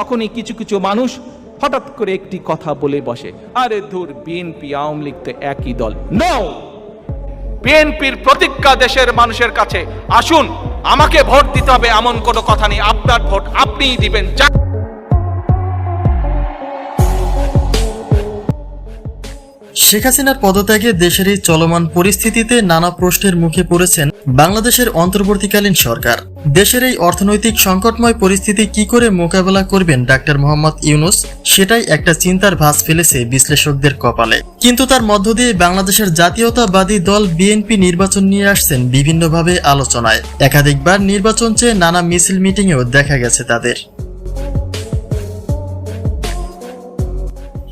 তখনই কিছু কিছু মানুষ হঠাৎ করে একটি কথা বলে বসে, আরে ধুর, বিএনপি আওয়ামী লীগ তো একই দল। নো বিএনপির প্রতিজ্ঞা দেশের মানুষের কাছে, আসুন, আমাকে ভোট দিতে হবে, এমন কোনো কথা নেই, আপনার ভোট আপনিই দিবেন। শেখ হাসিনার পদত্যাগে দেশের এই চলমান পরিস্থিতিতে নানা প্রশ্নের মুখে পড়েছেন বাংলাদেশের অন্তর্বর্তীকালীন সরকার। দেশের এই অর্থনৈতিক সংকটময় পরিস্থিতি কি করে মোকাবেলা করবেন ডাক্তার মোহাম্মদ ইউনুস, সেটাই একটা চিন্তার ভাস ফেলেছে বিশ্লেষকদের কপালে। কিন্তু তার মধ্য দিয়ে বাংলাদেশের জাতীয়তাবাদী দল বিএনপি নির্বাচন নিয়ে আসছেন বিভিন্নভাবে আলোচনায়। একাধিকবার নির্বাচন চেয়ে নানা মিছিল মিটিংয়েও দেখা গেছে তাদের।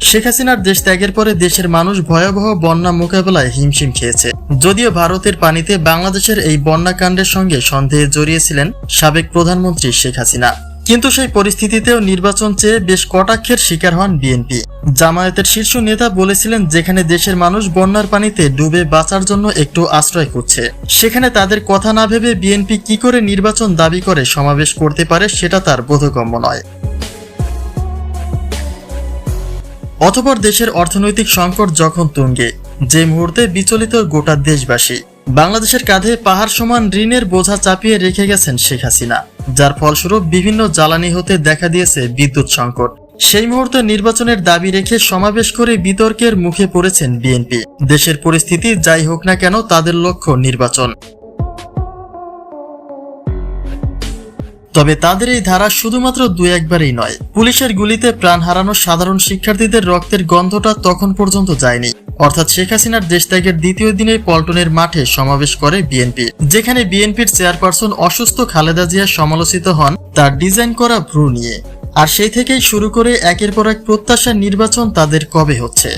শেখ হাসিনার দেশ ত্যাগের পরে দেশের মানুষ ভয়াবহ বন্যা মোকাবেলায় হিমশিম খেয়েছে। যদিও ভারতের পানিতে বাংলাদেশের এই বন্যাকাণ্ডের সঙ্গে সন্দেহে জড়িয়েছিলেন সাবেক প্রধানমন্ত্রী শেখ হাসিনা। কিন্তু সেই পরিস্থিতিতেও নির্বাচন চেয়ে বেশ কটাক্ষের শিকার হন বিএনপি। জামায়াতের শীর্ষ নেতা বলেছিলেন, যেখানে দেশের মানুষ বন্যার পানিতে ডুবে বাঁচার জন্য একটু আশ্রয় করছে সেখানে তাদের কথা না ভেবে বিএনপি কি করে নির্বাচন দাবি করে সমাবেশ করতে পারে সেটা তার বোধগম্য নয়। অতপর দেশের অর্থনৈতিক সংকট যখন তুঙ্গে, যে মুহূর্তে বিচলিত গোটা দেশবাসী, বাংলাদেশের কাঁধে পাহাড় সমান ঋণের বোঝা চাপিয়ে রেখে গেছেন শেখ হাসিনা, যার ফলস্বরূপ বিভিন্ন জ্বালানি হতে দেখা দিয়েছে বিদ্যুৎ সংকট। সেই মুহূর্তে নির্বাচনের দাবি রেখে সমাবেশ করে বিতর্কের মুখে পড়েছেন বিএনপি। দেশের পরিস্থিতি যাই হোক না কেন তাদের লক্ষ্য নির্বাচন। তবে তাদের এই ধারা শুধুমাত্র দু একবারই নয়। পুলিশের গুলিতে প্রাণ হারানো সাধারণ শিক্ষার্থীদের রক্তের গন্ধটা তখন পর্যন্ত যায়নি। অর্থাৎ শেখ হাসিনার দেশত্যাগের দ্বিতীয় দিনে পল্টনের মাঠে সমাবেশ করে বিএনপি। যেখানে বিএনপির চেয়ারপারসন অসুস্থ খালেদা জিয়া সমালোচিত হন তার ডিজাইন করা ভ্রু নিয়ে। আর সেই থেকেই শুরু করে একের পর এক প্রত্যাশার নির্বাচন তাদের কবে হচ্ছে।